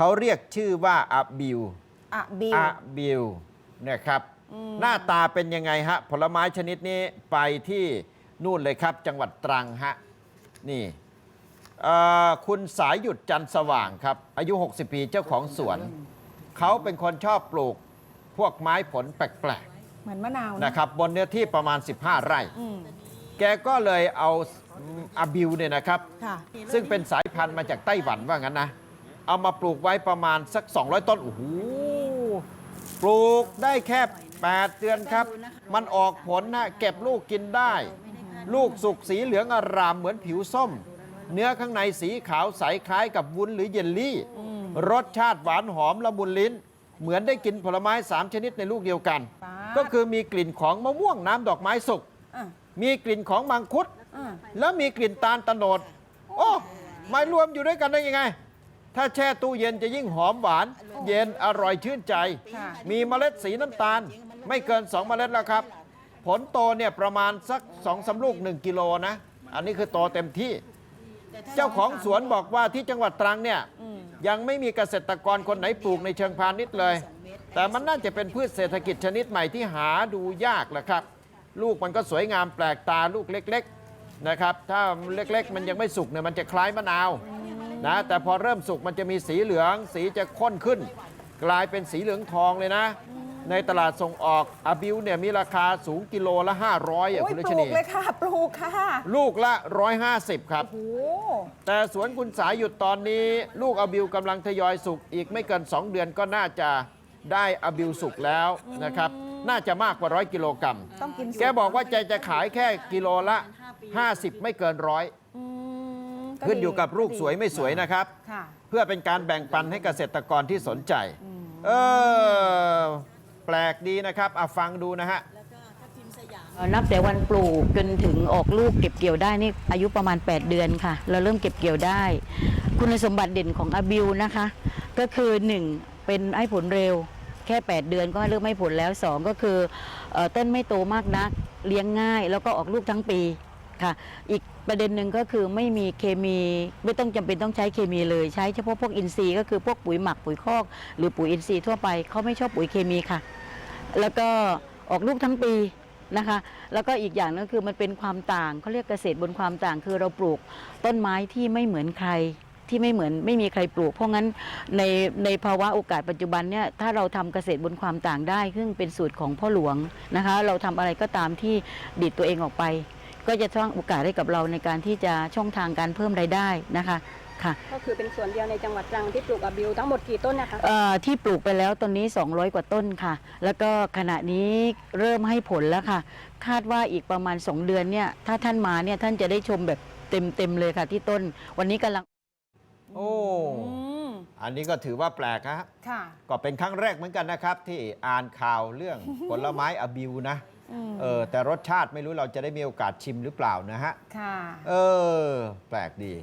เขาเรียกชื่อว่าอะบิวอะบิวอะบิวนะครับ หน้าตาเป็นยังไงฮะ ผลไม้ชนิดนี้ไปที่นู่นเลยครับ จังหวัดตรังฮะ นี่เอ่อคุณสายหยุดจันทร์สว่างครับ อายุ 60 ปีเจ้าของสวน เขาเป็นคนชอบปลูกพวกไม้ผลแปลกเหมือนมะนาวๆนะครับ บนเนื้อที่ประมาณ 15 ไร่อืมแกก็เลยเอาอาบิวเนี่ยนะครับค่ะซึ่งเป็นสายพันธุ์มาจากไต้หวันว่างั้นนะ เอามาปลูกไว้ประมาณสัก 200 ต้นโอ้โหปลูกได้แค่ 8 เดือนครับ มันออกผลนะเก็บลูกกินได้ ลูกสุกสีเหลืองอารามเหมือนผิวส้ม เนื้อข้างในสีขาวใสคล้ายกับวุ้นหรือเยลลี่ รสชาติหวานหอมละมุนลิ้น เหมือนได้กินผลไม้ 3 ชนิดในลูกเดียวกันป๊าก็คือมีกลิ่นของมะม่วงน้ำดอกไม้สุกอะมีกลิ่นของมังคุดอะแล้วมีกลิ่นตาลตะโนด โอ้มารวมอยู่ด้วยกันได้ยังไง ถ้าแช่ตู้เย็นจะยิ่งหอมหวาน เย็นอร่อยชื่นใจ ค่ะ มีเมล็ดสีน้ำตาล ไม่เกิน 2 เมล็ดแล้วครับ ผลโตเนี่ยประมาณสัก2องสามลูก 1 กิโลนะ อันนี้คือโตเต็มที่ เจ้าของสวนบอกว่าที่จังหวัดตรังเนี่ยอืมยังไม่มีเกษตรกรคนไหนปลูกในเชิงพาณิชย์เลย แต่มันน่าจะเป็นพืชเศรษฐกิจชนิดใหม่ที่หาดูยากแหละครับ ลูกมันก็สวยงามแปลกตาลูกเล็ก ๆนะครับ ถ้าเล็กๆ มันยังไม่สุกเนี่ยมันจะคล้ายมะนาว นะแต่พอเริ่มสุกมันจะมีสีเหลือง สีจะข้นขึ้น กลายเป็นสีเหลืองทองเลยนะ ในตลาดส่งออกอาบิวเนี่ยมีราคาสูงกิโลละ 500อะโอ้ยคุณรัปชลูนีกเลยค่ะ ปลูกค่ะลูกละ 150 ครับ โอ้โหแต่สวนคุณสายหยุดตอนนี้ ลูกอาบิวกำลังทยอยสุกอีกไม่เกิน 2 เดือนก็น่าจะได้อาบิวสุกแล้วนะครับ น่าจะมากกว่าร้อยกิโลกรัม ต้องกินแกบอกว่าใจจะขายแค่กิโลละ 50 ไม่เกินร้อยอืม ก็ขึ้นอยู่กับลูกดีสวยไม่สวยนะครับ ค่ะ เพื่อเป็นการแบ่งปันให้เกษตรกรที่สนใจ เออ แปลกดีนะครับอะฟังดูนะฮะ เอ่อนับแต่วันปลูกจนถึงออกลูกเก็บเกี่ยวได้นี่อายุประมาณ 8 เดือนค่ะ เราเริ่มเก็บเกี่ยวได้ คุณสมบัติเด่นของอาบิวนะคะ ก็คือ 1 เป็นให้ผลเร็วแค่ 8 เดือนก็เริ่มให้ผลแล้ว 2 ก็คือเอ่อต้นไม่โตมากนัก เลี้ยงง่ายแล้วก็ออกลูกทั้งปี ค่ะ อีกประเด็นหนึ่งก็คือไม่มีเคมีไม่ต้องจำเป็นต้องใช้เคมีเลยใช้เฉพาะพวกอินทรีย์ก็คือพวกปุ๋ยหมักปุ๋ยคอก หรือปุ๋ยอินทรีย์ทั่วไปเขาไม่ชอบปุ๋ยเคมีค่ะ แล้วก็ออกลูกทั้งปีนะคะ แล้วก็อีกอย่างนึงคือมันเป็นความต่างเขาเรียกเกษตรบนความต่างคือเราปลูกต้นไม้ที่ไม่เหมือนใครที่ไม่เหมือนไม่มีใครปลูก เพราะงั้นในในภาวะโอกาสปัจจุบันเนี่ยถ้าเราทำเกษตรบนความต่างได้ ซึ่งเป็นสูตรของพ่อหลวงนะคะ เราทำอะไรก็ตามที่ดิดตัวเองออกไป ก็จะสร้างโอกาสให้กับเราในการที่จะช่องทางการเพิ่มรายได้นะคะค่ะก็คือเป็นสวนเดียวในจังหวัดตรังที่ปลูกอะบิวทั้งหมดกี่ต้นนะคะเอ่อที่ปลูกไปแล้วตอนนี้ 200 กว่าต้นค่ะ แล้วก็ขณะนี้เริ่มให้ผลแล้วค่ะ คาดว่าอีกประมาณ 2 เดือนเนี่ยถ้าท่านมาเนี่ยท่านจะได้ชมแบบเต็มๆเลยค่ะที่ต้น วันนี้กำลัง โอ้อืมอันนี้ก็ถือว่าแปลกฮะค่ะ ก็เป็นครั้งแรกเหมือนกันนะครับ ที่อ่านข่าวเรื่องผลไม้อบิวนะอืม เออแต่รสชาติไม่รู้เราจะได้มีโอกาสชิมหรือเปล่านะฮะค่ะ เออ แปลกดี